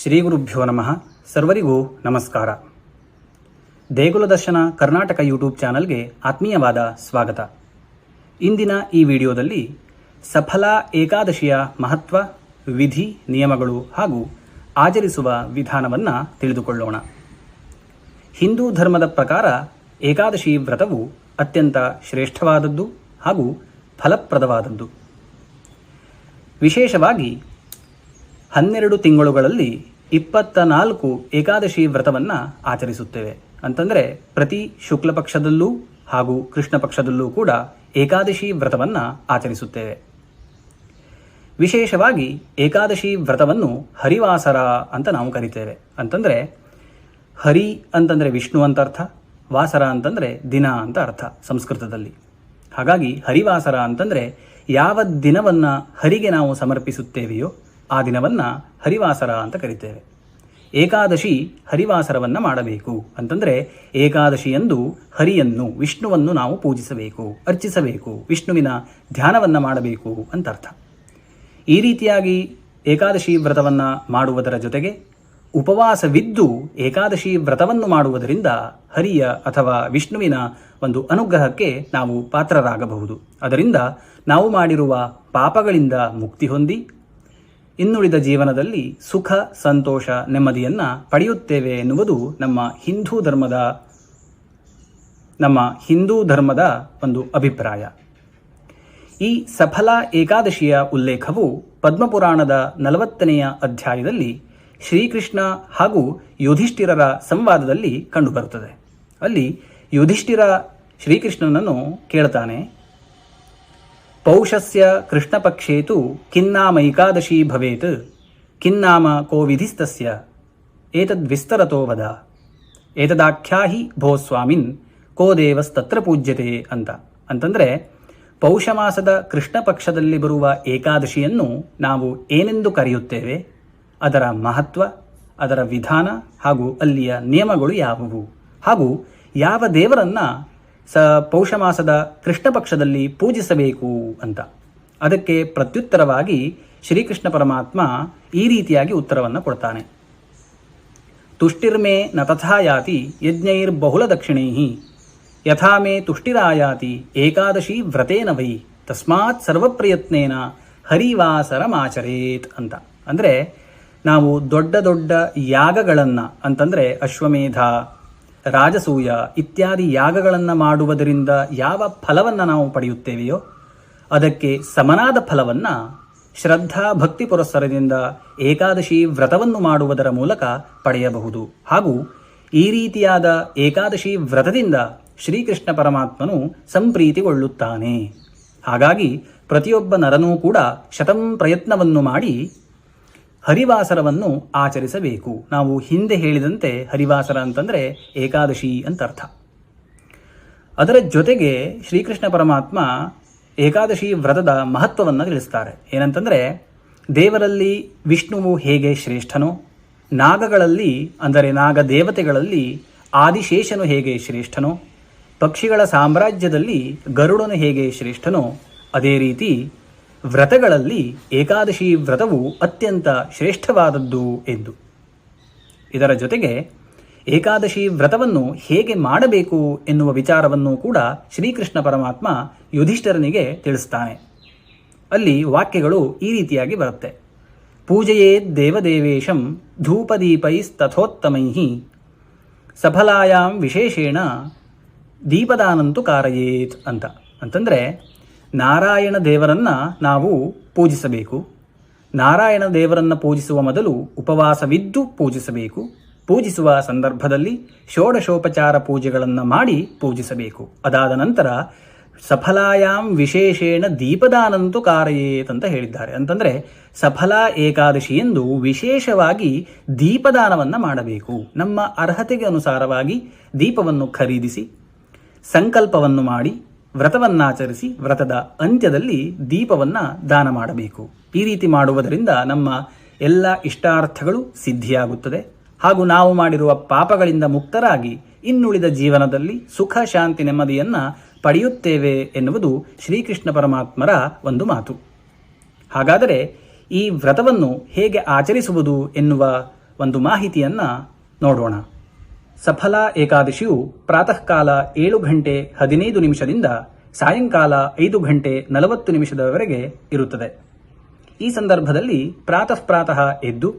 ಶ್ರೀ ಗುರುಭ್ಯೋ ನಮಃ. ಸರ್ವರಿಗೂ ನಮಸ್ಕಾರ. ದೇಗುಲ ದರ್ಶನ ಕರ್ನಾಟಕ ಯೂಟ್ಯೂಬ್ ಚಾನಲ್ಗೆ ಆತ್ಮೀಯವಾದ ಸ್ವಾಗತ. ಇಂದಿನ ಈ ವಿಡಿಯೋದಲ್ಲಿ ಸಫಲ ಏಕಾದಶಿಯ ಮಹತ್ವ, ವಿಧಿ, ನಿಯಮಗಳು ಹಾಗೂ ಆಚರಿಸುವ ವಿಧಾನವನ್ನು ತಿಳಿದುಕೊಳ್ಳೋಣ. ಹಿಂದೂ ಧರ್ಮದ ಪ್ರಕಾರ ಏಕಾದಶಿ ವ್ರತವು ಅತ್ಯಂತ ಶ್ರೇಷ್ಠವಾದದ್ದು ಹಾಗೂ ಫಲಪ್ರದವಾದದ್ದು. ವಿಶೇಷವಾಗಿ ಹನ್ನೆರಡು ತಿಂಗಳುಗಳಲ್ಲಿ ಇಪ್ಪತ್ತ ನಾಲ್ಕು ಏಕಾದಶಿ ವ್ರತವನ್ನು ಆಚರಿಸುತ್ತೇವೆ. ಅಂತಂದರೆ ಪ್ರತಿ ಶುಕ್ಲ ಪಕ್ಷದಲ್ಲೂ ಹಾಗೂ ಕೃಷ್ಣ ಪಕ್ಷದಲ್ಲೂ ಕೂಡ ಏಕಾದಶಿ ವ್ರತವನ್ನು ಆಚರಿಸುತ್ತೇವೆ. ವಿಶೇಷವಾಗಿ ಏಕಾದಶಿ ವ್ರತವನ್ನು ಹರಿವಾಸರ ಅಂತ ನಾವು ಕರಿತೇವೆ. ಅಂತಂದರೆ ಹರಿ ಅಂತಂದರೆ ವಿಷ್ಣು ಅಂತ ಅರ್ಥ, ವಾಸರ ಅಂತಂದರೆ ದಿನ ಅಂತ ಅರ್ಥ ಸಂಸ್ಕೃತದಲ್ಲಿ. ಹಾಗಾಗಿ ಹರಿವಾಸರ ಅಂತಂದರೆ ಯಾವ ದಿನವನ್ನು ಹರಿಗೆ ನಾವು ಸಮರ್ಪಿಸುತ್ತೇವೆಯೋ ಆ ದಿನವನ್ನು ಹರಿವಾಸರ ಅಂತ ಕರಿತೇವೆ. ಏಕಾದಶಿ ಹರಿವಾಸರವನ್ನು ಮಾಡಬೇಕು. ಅಂತಂದರೆ ಏಕಾದಶಿಯಂದು ಹರಿಯನ್ನು, ವಿಷ್ಣುವನ್ನು ನಾವು ಪೂಜಿಸಬೇಕು, ಅರ್ಚಿಸಬೇಕು, ವಿಷ್ಣುವಿನ ಧ್ಯಾನವನ್ನು ಮಾಡಬೇಕು ಅಂತ ಅರ್ಥ ಈ ರೀತಿಯಾಗಿ ಏಕಾದಶಿ ವ್ರತವನ್ನು ಮಾಡುವುದರ ಜೊತೆಗೆ ಉಪವಾಸವಿದ್ದು ಏಕಾದಶಿ ವ್ರತವನ್ನು ಮಾಡುವುದರಿಂದ ಹರಿಯ ಅಥವಾ ವಿಷ್ಣುವಿನ ಒಂದು ಅನುಗ್ರಹಕ್ಕೆ ನಾವು ಪಾತ್ರರಾಗಬಹುದು. ಅದರಿಂದ ನಾವು ಮಾಡಿರುವ ಪಾಪಗಳಿಂದ ಮುಕ್ತಿ ಹೊಂದಿ ಇನ್ನುಳಿದ ಜೀವನದಲ್ಲಿ ಸುಖ, ಸಂತೋಷ, ನೆಮ್ಮದಿಯನ್ನು ಪಡೆಯುತ್ತೇವೆ ಎನ್ನುವುದು ನಮ್ಮ ಹಿಂದೂ ಧರ್ಮದ, ನಮ್ಮ ಹಿಂದೂ ಧರ್ಮದ ಒಂದು ಅಭಿಪ್ರಾಯ. ಈ ಸಫಲ ಏಕಾದಶಿಯ ಉಲ್ಲೇಖವು ಪದ್ಮಪುರಾಣದ ನಲವತ್ತನೆಯ ಅಧ್ಯಾಯದಲ್ಲಿ ಶ್ರೀಕೃಷ್ಣ ಹಾಗೂ ಯುಧಿಷ್ಠಿರರ ಸಂವಾದದಲ್ಲಿ ಕಂಡುಬರುತ್ತದೆ. ಅಲ್ಲಿ ಯುಧಿಷ್ಠಿರ ಶ್ರೀಕೃಷ್ಣನನ್ನು ಕೇಳ್ತಾನೆ ಪೌಷಸ್ಯ ಕೃಷ್ಣಪಕ್ಷೇತು ಕಿನ್ನಾಮೈಕಾದಶಿ ಭವೇತ್. ಕಿನ್ನಾಮ ಕೋ ವಿಧಿಸ್ತಸ್ಯ ಏತದ್ವಿಸ್ತರತೋ ವದ. ಏತದಾಖ್ಯಾಹಿ ಭೋ ಸ್ವಾಮಿನ್ ಕೋ ದೇವಸ್ತತ್ರ ಪೂಜ್ಯತೆ ಅಂತ. ಅಂತಂದರೆ ಪೌಷ ಮಾಸದ ಕೃಷ್ಣ ಪಕ್ಷದಲ್ಲಿ ಬರುವ ಏಕಾದಶಿಯನ್ನು ನಾವು ಏನೆಂದು ಕರೆಯುತ್ತೇವೆ? ಅದರ ಮಹತ್ವ, ಅದರ ವಿಧಾನ ಹಾಗೂ ಅಲ್ಲಿಯ ನಿಯಮಗಳು ಯಾವುವು? ಹಾಗೂ ಯಾವ ದೇವರನ್ನ ಸ ಪೌಷ ಮಾಸದ ಕೃಷ್ಣ ಪಕ್ಷದಲ್ಲಿ ಪೂಜಿಸಬೇಕು ಅಂತ. ಅದಕ್ಕೆ ಪ್ರತ್ಯುತ್ತರವಾಗಿ ಶ್ರೀಕೃಷ್ಣ ಪರಮಾತ್ಮ ಈ ರೀತಿಯಾಗಿ ಉತ್ತರವನ್ನು ಕೊಡ್ತಾನೆ. ತುಷ್ಟಿರ್ಮೇ ನ ತಥಾ ಯಾತಿ ಯಜ್ಞೈರ್ಬಹುಲ ದಕ್ಷಿಣೈ ಯಥಾ ಮೇ ತುಷ್ಟಿರಾಯಾತಿ ಏಕಾದಶಿ ವ್ರತೇನ ವೈ. ತಸ್ಮಾತ್ ಸರ್ವಪ್ರಯತ್ನೇನ ಹರಿವಾಸರಮಾಚರೇತ್ ಅಂತ. ಅಂದರೆ ನಾವು ದೊಡ್ಡ ದೊಡ್ಡ ಯಾಗಗಳನ್ನು ಅಂತಂದರೆ ಅಶ್ವಮೇಧ ರಾಜಸೂಯ ಇತ್ಯಾದಿ ಯಾಗಗಳನ್ನು ಮಾಡುವುದರಿಂದ ಯಾವ ಫಲವನ್ನು ನಾವು ಪಡೆಯುತ್ತೇವೆಯೋ ಅದಕ್ಕೆ ಸಮನಾದ ಫಲವನ್ನು ಶ್ರದ್ಧಾ ಭಕ್ತಿ ಪುರಸ್ಸರದಿಂದ ಏಕಾದಶಿ ವ್ರತವನ್ನು ಮಾಡುವುದರ ಮೂಲಕ ಪಡೆಯಬಹುದು. ಹಾಗೂ ಈ ರೀತಿಯಾದ ಏಕಾದಶಿ ವ್ರತದಿಂದ ಶ್ರೀಕೃಷ್ಣ ಪರಮಾತ್ಮನು ಸಂಪ್ರೀತಿಗೊಳ್ಳುತ್ತಾನೆ. ಹಾಗಾಗಿ ಪ್ರತಿಯೊಬ್ಬ ನರನೂ ಕೂಡ ಶತಂ ಪ್ರಯತ್ನವನ್ನು ಮಾಡಿ ಹರಿವಾಸರವನ್ನು ಆಚರಿಸಬೇಕು. ನಾವು ಹಿಂದೆ ಹೇಳಿದಂತೆ ಹರಿವಾಸರ ಅಂತಂದರೆ ಏಕಾದಶಿ ಅಂತ ಅರ್ಥ ಅದರ ಜೊತೆಗೆ ಶ್ರೀಕೃಷ್ಣ ಪರಮಾತ್ಮ ಏಕಾದಶಿ ವ್ರತದ ಮಹತ್ವವನ್ನು ತಿಳಿಸ್ತಾರೆ. ಏನಂತಂದರೆ, ದೇವರಲ್ಲಿ ವಿಷ್ಣುವು ಹೇಗೆ ಶ್ರೇಷ್ಠನೋ, ನಾಗಗಳಲ್ಲಿ, ಅಂದರೆ ನಾಗ ದೇವತೆಗಳಲ್ಲಿ ಆದಿಶೇಷನು ಹೇಗೆ ಶ್ರೇಷ್ಠನೋ, ಪಕ್ಷಿಗಳ ಸಾಮ್ರಾಜ್ಯದಲ್ಲಿ ಗರುಡನು ಹೇಗೆ ಶ್ರೇಷ್ಠನೋ, ಅದೇ ರೀತಿ ವ್ರತಗಳಲ್ಲಿ ಏಕಾದಶಿ ವ್ರತವು ಅತ್ಯಂತ ಶ್ರೇಷ್ಠವಾದದ್ದು ಎಂದು. ಇದರ ಜೊತೆಗೆ ಏಕಾದಶಿ ವ್ರತವನ್ನು ಹೇಗೆ ಮಾಡಬೇಕು ಎನ್ನುವ ವಿಚಾರವನ್ನು ಕೂಡ ಶ್ರೀಕೃಷ್ಣ ಪರಮಾತ್ಮ ಯುಧಿಷ್ಠರನಿಗೆ ತಿಳಿಸ್ತಾನೆ. ಅಲ್ಲಿ ವಾಕ್ಯಗಳು ಈ ರೀತಿಯಾಗಿ ಬರುತ್ತೆ. ಪೂಜೆಯೇ ದೇವದೇವೇಶಂ ಧೂಪದೀಪೈಸ್ತಥೋತ್ತಮೈ ಸಫಲಾಯಾಂ ವಿಶೇಷೇಣ ದೀಪದಾನಂತು ಕಾರಯೇತ್ ಅಂತ. ಅಂತಂದರೆ ನಾರಾಯಣ ದೇವರನ್ನ ನಾವು ಪೂಜಿಸಬೇಕು. ನಾರಾಯಣ ದೇವರನ್ನು ಪೂಜಿಸುವ ಮೊದಲು ಉಪವಾಸವಿದ್ದು ಪೂಜಿಸಬೇಕು. ಪೂಜಿಸುವ ಸಂದರ್ಭದಲ್ಲಿ ಷೋಡಶೋಪಚಾರ ಪೂಜೆಗಳನ್ನು ಮಾಡಿ ಪೂಜಿಸಬೇಕು. ಅದಾದ ನಂತರ ಸಫಲಾಯಾಂ ವಿಶೇಷೇಣ ದೀಪದಾನಂತು ಕಾರಯೇತ್ ಅಂತ ಹೇಳಿದ್ದಾರೆ. ಅಂತಂದರೆ ಸಫಲ ಏಕಾದಶಿ ಎಂದು ವಿಶೇಷವಾಗಿ ದೀಪದಾನವನ್ನು ಮಾಡಬೇಕು. ನಮ್ಮ ಅರ್ಹತೆಗೆ ಅನುಸಾರವಾಗಿ ದೀಪವನ್ನು ಖರೀದಿಸಿ, ಸಂಕಲ್ಪವನ್ನು ಮಾಡಿ ವ್ರತವನ್ನಾಚರಿಸಿ ವ್ರತದ ಅಂತ್ಯದಲ್ಲಿ ದೀಪವನ್ನು ದಾನ ಮಾಡಬೇಕು. ಈ ರೀತಿ ಮಾಡುವುದರಿಂದ ನಮ್ಮ ಎಲ್ಲ ಇಷ್ಟಾರ್ಥಗಳು ಸಿದ್ಧಿಯಾಗುತ್ತದೆ. ಹಾಗೂ ನಾವು ಮಾಡಿರುವ ಪಾಪಗಳಿಂದ ಮುಕ್ತರಾಗಿ ಇನ್ನುಳಿದ ಜೀವನದಲ್ಲಿ ಸುಖ, ಶಾಂತಿ, ನೆಮ್ಮದಿಯನ್ನು ಪಡೆಯುತ್ತೇವೆ ಎನ್ನುವುದು ಶ್ರೀಕೃಷ್ಣ ಪರಮಾತ್ಮರ ಒಂದು ಮಾತು. ಹಾಗಾದರೆ ಈ ವ್ರತವನ್ನು ಹೇಗೆ ಆಚರಿಸುವುದು ಎನ್ನುವ ಒಂದು ಮಾಹಿತಿಯನ್ನು ನೋಡೋಣ. ಸಫಲ ಏಕಾದಶಿಯು ಪ್ರಾತಃಕಾಲ ಏಳು ಗಂಟೆ ಹದಿನೈದು ನಿಮಿಷದಿಂದ ಸಾಯಂಕಾಲ ಐದು ಗಂಟೆ ನಲವತ್ತು ನಿಮಿಷದವರೆಗೆ ಇರುತ್ತದೆ. ಈ ಸಂದರ್ಭದಲ್ಲಿ ಪ್ರಾತಃ ಪ್ರಾತಃ ಎದ್ದು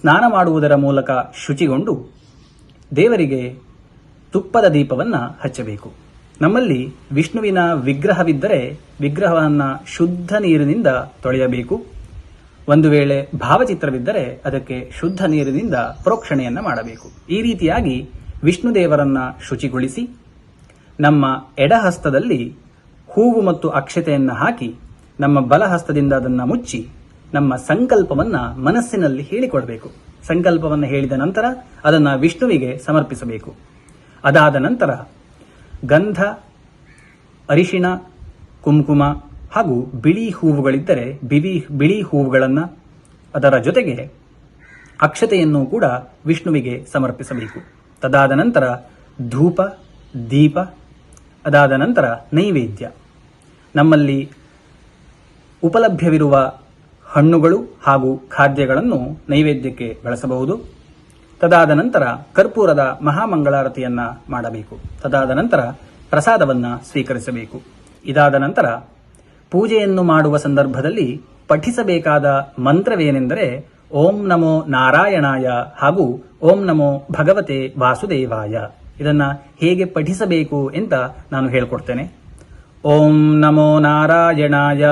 ಸ್ನಾನ ಮಾಡುವುದರ ಮೂಲಕ ಶುಚಿಗೊಂಡು ದೇವರಿಗೆ ತುಪ್ಪದ ದೀಪವನ್ನು ಹಚ್ಚಬೇಕು. ನಮ್ಮಲ್ಲಿ ವಿಷ್ಣುವಿನ ವಿಗ್ರಹವಿದ್ದರೆ ವಿಗ್ರಹವನ್ನು ಶುದ್ಧ ನೀರಿನಿಂದ ತೊಳೆಯಬೇಕು. ಒಂದು ವೇಳೆ ಭಾವಚಿತ್ರವಿದ್ದರೆ ಅದಕ್ಕೆ ಶುದ್ಧ ನೀರಿನಿಂದ ಪ್ರೋಕ್ಷಣೆಯನ್ನು ಮಾಡಬೇಕು. ಈ ರೀತಿಯಾಗಿ ವಿಷ್ಣು ದೇವರನ್ನ ಶುಚಿಗೊಳಿಸಿ, ನಮ್ಮ ಎಡಹಸ್ತದಲ್ಲಿ ಹೂವು ಮತ್ತು ಅಕ್ಷತೆಯನ್ನು ಹಾಕಿ, ನಮ್ಮ ಬಲಹಸ್ತದಿಂದ ಅದನ್ನು ಮುಚ್ಚಿ, ನಮ್ಮ ಸಂಕಲ್ಪವನ್ನ ಮನಸ್ಸಿನಲ್ಲಿ ಹೇಳಿಕೊಡಬೇಕು. ಸಂಕಲ್ಪವನ್ನು ಹೇಳಿದ ನಂತರ ಅದನ್ನು ವಿಷ್ಣುವಿಗೆ ಸಮರ್ಪಿಸಬೇಕು. ಅದಾದ ನಂತರ ಗಂಧ, ಅರಿಶಿಣ, ಕುಂಕುಮ ಹಾಗೂ ಬಿಳಿ ಹೂವುಗಳಿದ್ದರೆ ಬಿಳಿ ಬಿಳಿ ಹೂವುಗಳನ್ನು ಅದರ ಜೊತೆಗೆ ಅಕ್ಷತೆಯನ್ನು ಕೂಡ ವಿಷ್ಣುವಿಗೆ ಸಮರ್ಪಿಸಬೇಕು. ತದಾದ ನಂತರ ಧೂಪ, ದೀಪ, ಅದಾದ ನಂತರ ನೈವೇದ್ಯ. ನಮ್ಮಲ್ಲಿ ಉಪಲಭ್ಯವಿರುವ ಹಣ್ಣುಗಳು ಹಾಗೂ ಖಾದ್ಯಗಳನ್ನು ನೈವೇದ್ಯಕ್ಕೆ ಬಳಸಬಹುದು. ತದಾದ ನಂತರ ಕರ್ಪೂರದ ಮಹಾಮಂಗಳಾರತಿಯನ್ನು ಮಾಡಬೇಕು. ತದಾದ ನಂತರ ಪ್ರಸಾದವನ್ನು ಸ್ವೀಕರಿಸಬೇಕು. ಇದಾದ ನಂತರ ಪೂಜೆಯನ್ನು ಮಾಡುವ ಸಂದರ್ಭದಲ್ಲಿ ಪಠಿಸಬೇಕಾದ ಮಂತ್ರವೇನೆಂದರೆ ಓಂ ನಮೋ ನಾರಾಯಣಾಯ ಹಾಗೂ ಓಂ ನಮೋ ಭಗವತೆ ವಾಸುದೇವಾಯ. ಇದನ್ನ ಹೇಗೆ ಪಠಿಸಬೇಕು ಅಂತ ನಾನು ಹೇಳ್ಕೊಡ್ತೇನೆ. ಓಂ ನಮೋ ನಾರಾಯಣಾಯ,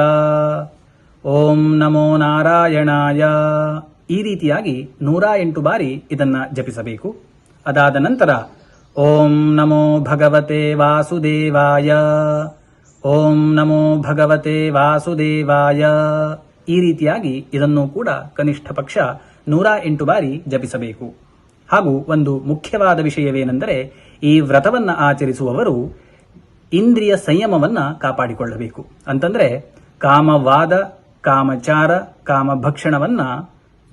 ಓಂ ನಮೋ ನಾರಾಯಣಾಯ. ಈ ರೀತಿಯಾಗಿ ನೂರ ಎಂಟು ಬಾರಿ ಇದನ್ನ ಜಪಿಸಬೇಕು. ಅದಾದ ನಂತರ ಓಂ ನಮೋ ಭಗವತೆ ವಾಸುದೇವಾಯ ಓಂ ನಮೋ ಭಗವತೆ ವಾಸುದೇವಾಯ. ಈ ರೀತಿಯಾಗಿ ಇದನ್ನು ಕೂಡ ಕನಿಷ್ಠ ಪಕ್ಷ ನೂರ ಎಂಟು ಬಾರಿ ಜಪಿಸಬೇಕು. ಹಾಗೂ ಒಂದು ಮುಖ್ಯವಾದ ವಿಷಯವೇನೆಂದರೆ, ಈ ವ್ರತವನ್ನು ಆಚರಿಸುವವರು ಇಂದ್ರಿಯ ಸಂಯಮವನ್ನು ಕಾಪಾಡಿಕೊಳ್ಳಬೇಕು. ಅಂತಂದರೆ, ಕಾಮವಾದ, ಕಾಮಚಾರ, ಕಾಮಭಕ್ಷಣವನ್ನ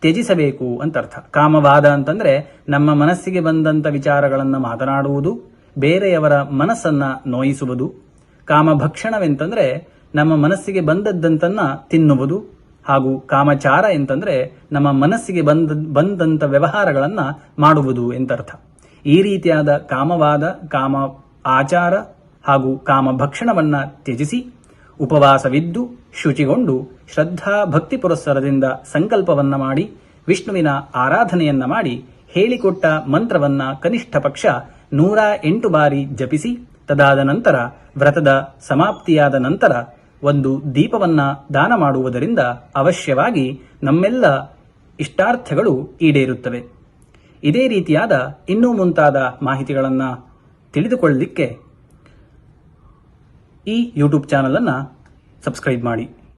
ತ್ಯಜಿಸಬೇಕು ಅಂತ ಅರ್ಥ ಕಾಮವಾದ ಅಂತಂದರೆ, ನಮ್ಮ ಮನಸ್ಸಿಗೆ ಬಂದಂಥ ವಿಚಾರಗಳನ್ನು ಮಾತನಾಡುವುದು, ಬೇರೆಯವರ ಮನಸ್ಸನ್ನು ನೋಯಿಸುವುದು ಕಾಮಭಕ್ಷಣವೆಂತಂದ್ರೆ ನಮ್ಮ ಮನಸ್ಸಿಗೆ ಬಂದದ್ದಂತನ್ನ ತಿನ್ನುವುದು ಹಾಗೂ ಕಾಮಚಾರ ಎಂತಂದ್ರೆ ನಮ್ಮ ಮನಸ್ಸಿಗೆ ಬಂದ, ಬಂದಂತ ವ್ಯವಹಾರಗಳನ್ನ ಮಾಡುವುದು ಎಂತರ್ಥ. ಈ ರೀತಿಯಾದ ಕಾಮವಾದ, ಕಾಮ ಆಚಾರ ಹಾಗೂ ಕಾಮ ಭಕ್ಷಣವನ್ನ ತ್ಯಜಿಸಿ ಉಪವಾಸವಿದ್ದು ಶುಚಿಗೊಂಡು ಶ್ರದ್ಧಾ ಭಕ್ತಿ ಪುರಸ್ಸರದಿಂದ ಸಂಕಲ್ಪವನ್ನ ಮಾಡಿ ವಿಷ್ಣುವಿನ ಆರಾಧನೆಯನ್ನ ಮಾಡಿ ಹೇಳಿಕೊಟ್ಟ ಮಂತ್ರವನ್ನ ಕನಿಷ್ಠ ಪಕ್ಷ ನೂರ ಎಂಟು ಬಾರಿ ಜಪಿಸಿ ತದಾದ ನಂತರ, ವ್ರತದ ಸಮಾಪ್ತಿಯಾದ ನಂತರ ಒಂದು ದೀಪವನ್ನ ದಾನ ಮಾಡುವುದರಿಂದ ಅವಶ್ಯವಾಗಿ ನಮ್ಮೆಲ್ಲ ಇಷ್ಟಾರ್ಥಗಳು ಈಡೇರುತ್ತವೆ. ಇದೇ ರೀತಿಯಾದ ಇನ್ನೂ ಮುಂತಾದ ಮಾಹಿತಿಗಳನ್ನು ತಿಳಿದುಕೊಳ್ಳಲಿಕ್ಕೆ ಈ ಯೂಟ್ಯೂಬ್ ಚಾನಲನ್ನು ಸಬ್ಸ್ಕ್ರೈಬ್ ಮಾಡಿ.